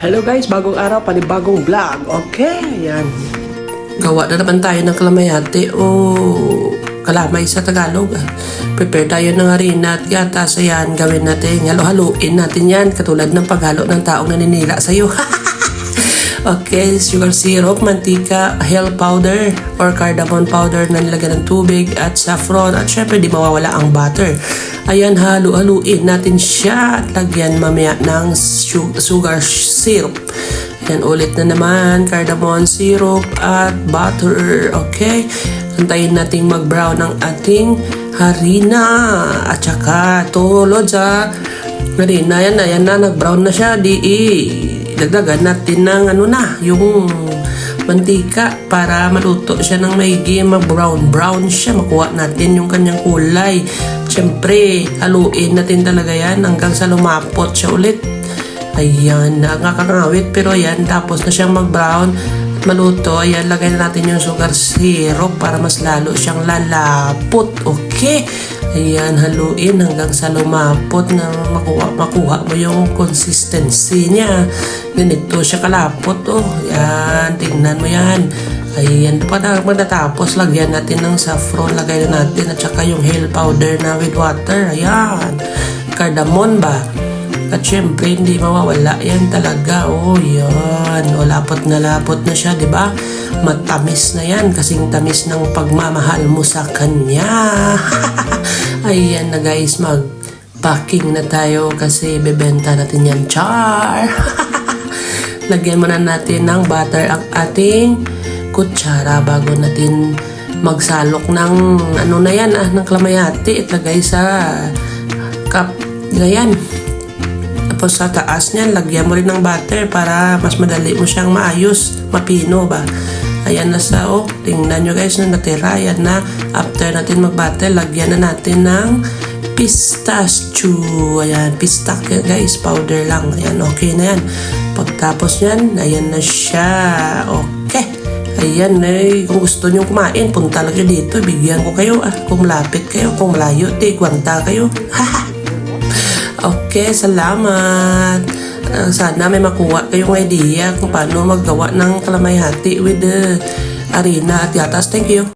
Hello guys, bagong araw, panibagong vlog. Okay, yan. Gawa na naman tayo ng kalamayate o kalamay sa Tagalog. Prepare tayo ng harina at gatas. Ayan, gawin natin. Halo-haluin natin yan. Katulad ng paghalo ng taong naninila sa'yo. okay, sugar syrup, mantika, hell powder or cardamom powder na nilagyan ng tubig at saffron at syempre di mawawala ang butter. Ayan, halu-haluin natin siya at lagyan mamaya ng su- sugar syrup. Ayan, ulit na naman, cardamom syrup at butter. Okay, antayin nating mag-brown ang ating harina at saka tulod sa harina. Yan na, yan na, nag-brown na siya. Di, dagdagan natin ng ano na, yung mantika para maluto siya ng maigi, mag-brown. Brown siya, makuha natin yung kanyang kulay. Siyempre, haluin natin talaga yan hanggang sa lumapot siya ulit. Ayan, nakakangawit pero ayan, tapos na siyang mag-brown at maluto. Ayan, lagay na natin yung sugar syrup para mas lalo siyang lalapot. Okay? Ayan, haluin hanggang sa lumapot na makuha, makuha mo yung consistency niya. Ganito siya kalapot. Oh, ayan, tingnan mo yan. Ayan, para magtatapos, lagyan natin ng saffron, lagay na natin at saka yung hell powder na with water. Ayan, cardamom ba? At syempre, hindi mawawala yan talaga. Oh, yan. O, lapot na lapot na siya, di ba? Matamis na yan, kasing tamis ng pagmamahal mo sa kanya. Ayan na guys, mag packing na tayo kasi bebenta natin yan. Char! Lagyan muna natin ng butter ang ating kutsara bago natin magsalok ng ano na yan ah, ng klamayati. Itlagay sa cup na. Tapos sa taas niyan, lagyan mo rin ng butter para mas madali mo siyang maayos, mapino ba. Ayan na sa, oh, tingnan nyo guys na natira. Ayan na, after natin mag-butter, lagyan na natin ng pistachio. Ayan, pistak guys, powder lang. Ayan, okay na yan. Pagtapos yan, ayan na siya. Okay. Ayan, eh, kung gusto nyo kumain, punta lang dito. Bigyan ko kayo. Ah, kung malapit kayo, kung malayo, di, kwanta kayo. Okay, salamat. Uh, sana may makuha kayong idea kung paano maggawa ng kalamayhati with the arena at yatas. Thank you.